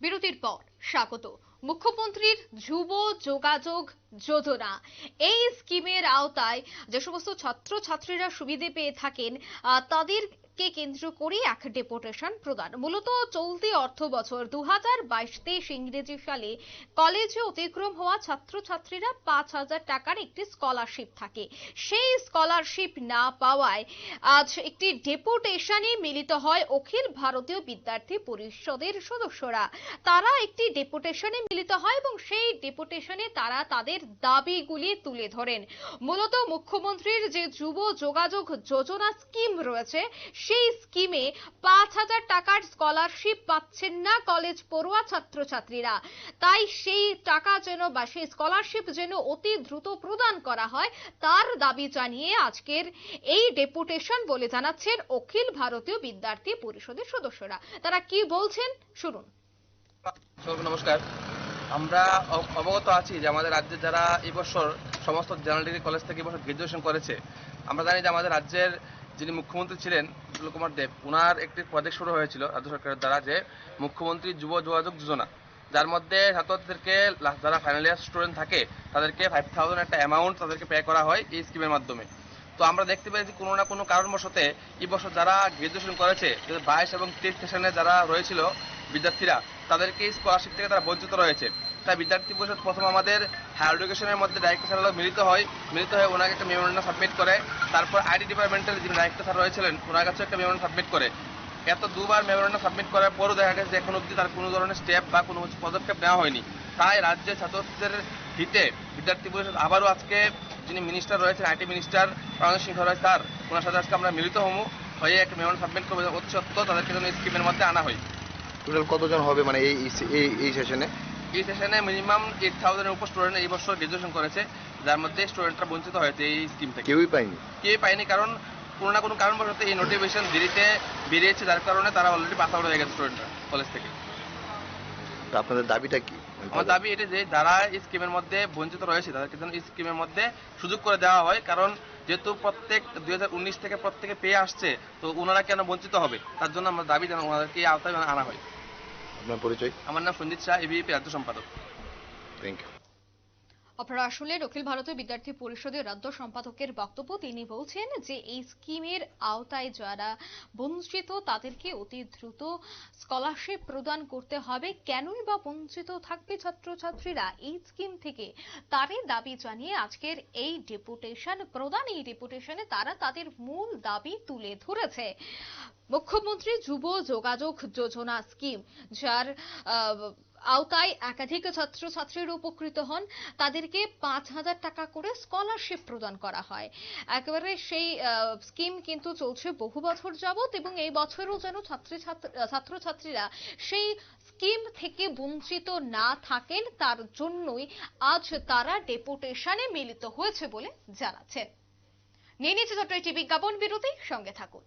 বিরতির পর স্বাগত। মুখ্যমন্ত্রীর যুব যোগাযোগ যোজনা। এই স্কিমের আওতায় যে সমস্ত ছাত্রছাত্রীরা সুবিধে পেয়ে থাকেন তাদের তাদেরকে কেন্দ্র করে এক ডেপুটেশন প্রদান। মূলত চলতি অর্থ বছর দু হাজার বাইশ তেইশ ইংরেজি সালে কলেজে অতিক্রম হওয়া ছাত্রছাত্রীরা পাঁচ হাজার টাকার একটি স্কলারশিপ থাকে। সেই স্কলারশিপ না পাওয়ায় আজ একটি ডেপুটেশনে মিলিত হয় অখিল ভারতীয় বিদ্যার্থী পরিষদের সদস্যরা। তারা একটি ডেপুটেশনে মিলিত হয় এবং সেই ডেপুটেশনে তারা তাদের দাবিগুলি তুলে ধরেন। মূলত মুখ্যমন্ত্রীর যে যুব যোগাযোগ যোজনা স্কিম রয়েছে, সেই স্কিমে পাঁচ হাজার টাকার স্কলারশিপ পাচ্ছেন না কলেজ পড়ুয়া ছাত্রছাত্রীরা। তাই সেই টাকা যেন বা সেই স্কলারশিপ যেন অতি দ্রুত প্রদান করা হয়, তার দাবি জানিয়ে আজকের এই ডেপুটেশন বলে জানাচ্ছেন অখিল ভারতীয় বিদ্যার্থী পরিষদের সদস্যরা। তারা কি বলছেন? শুনুন। নমস্কার। আমরা অবগত আছি যে আমাদের রাজ্যে যারা এই বছর সমস্ত জেনারেল ডিগ্রি কলেজ থেকে এবছর গ্রাজুয়েশন করেছে, আমরা জানি যে আমাদের রাজ্যের যিনি মুখ্যমন্ত্রী ছিলেন বিপ্লব কুমার দেব ওনার একটি প্রজেক্ট শুরু হয়েছিল রাজ্য সরকারের দ্বারা যে মুখ্যমন্ত্রী যুব যোগাযোগ যোজনা, যার মধ্যে ছাত্রছাত্রীদেরকে লা- যারা ফাইনাল ইয়ার স্টুডেন্ট থাকে, তাদেরকে ফাইভ থাউজেন্ড একটা অ্যামাউন্ট তাদেরকে পে করা হয় এই স্কিমের মাধ্যমে। তো আমরা দেখতে পেয়েছি কোনো না কোনো কারণবশতে এই বছর যারা গ্রাজুয়েশন করেছে বাইশ এবং তেইশ সেশনে যারা রয়েছিল, বিদ্যার্থীরা তাদেরকে স্কলারশিপ থেকে তারা বঞ্চিত রয়েছে। তাই বিদ্যার্থী পরিষদ প্রথম আমাদের হায়ার এডুকেশনের মধ্যে ডাইরেক্টর স্যার মিলিত হয়। মিলিত হয়ে ওনাকে একটা মেমোরেন্ডাম সাবমিট করে। তারপর আইডি ডিপার্টমেন্টের যিনি ডাইরেক্টর স্যার রয়েছিলেন, ওনার কাছে একটা মেমোরেন্ডাম সাবমিট করে। এত দুবার মেমোরেন্ডাম সাবমিট করার পরও দেখা গেছে যে এখন অবধি তার কোনো ধরনের স্টেপ বা কোনো পদক্ষেপ নেওয়া হয়নি। তাই রাজ্যের ছাত্রছাত্রীদের হিতে বিদ্যার্থী পরিষদ আবারও আজকে যিনি মিনিস্টার রয়েছেন IT minister Ramesh Singh Roy sir, ওনার সাথে আজকে আমরা মিলিত হব। হয়ে একটা মেমোরেন্ডাম সাবমিট করব অতি সত্ত্বেও তাদেরকে যেন স্কিমের মধ্যে আনা হয়। টোটাল কতজন হবে মানে এই এই এই সেশনে এই সেশনে মিনিমাম এইট থাউজেন্ডের উপর স্টুডেন্ট এই বছর গ্রাজুয়েশন করেছে যার মধ্যে স্টুডেন্টরা বঞ্চিত হয়েছে এই স্কিম থেকে। কেউই পায়নি? কেউ পায়নি কারণ কোনো না কোনো কারণবশত এই নোটিফিকেশন দেরিতে বেরিয়েছে যার কারণে তারা অলরেডি পাস আউট হয়ে গেছে স্টুডেন্টরা কলেজ থেকে। তো আপনাদের দাবিটা কি? আমার দাবি এটা যে যারা এই স্কিমের মধ্যে বঞ্চিত রয়েছে তাদেরকে যেন এই স্কিমের মধ্যে সুযোগ করে দেওয়া হয় কারণ যেহেতু প্রত্যেক দুই হাজার উনিশ থেকে প্রত্যেকে পেয়ে আসছে তো ওনারা কেন বঞ্চিত হবে? তার জন্য আমরা দাবি যেন ওনাদেরকে এই আওতায় আনা হয়। আপনার পরিচয়? আমার নাম সঞ্জিত শাহ এবিপি রাজ্য সম্পাদক। থ্যাংক ইউ আপনারা আসলে অখিল ভারতীয় বিদ্যার্থী পরিষদের রাজ্য সম্পাদকের বক্তব্য। তিনি বলছেন যে, এই স্কিমের আওতায় যারা বঞ্চিত, তাদেরকে অতি দ্রুত স্কলারশিপ প্রদান করতে হবে। কেনই বা বঞ্চিত থাকবে ছাত্রছাত্রীরা? এই স্কিম থেকে তারই দাবি জানিয়ে আজকের এই ডেপুটেশন প্রদান এই ডেপুটেশনে তারা তাদের মূল দাবি তুলে ধরেছে। মুখ্যমন্ত্রী যুব যোগাযোগ যোজনা স্কিম, যার আওতায় একাধিক ছাত্রছাত্রীরা উপকৃত হন। তাদেরকে পাঁচ হাজার টাকা করে স্কলারশিপ প্রদান করা হয়। একেবারে সেই স্কিম কিন্তু চলছে বহু বছর যাবৎ এবং এই বছরও যেন ছাত্রী ছাত্রছাত্রীরা সেই স্কিম থেকে বঞ্চিত না থাকেন, তার জন্যই আজ তারা ডেপুটেশনে মিলিত হয়েছে বলে জানাচ্ছেন নিয়ে নিচ্ছে ছোট্ট একটি বিজ্ঞাপন বিরতি, সঙ্গে থাকুন।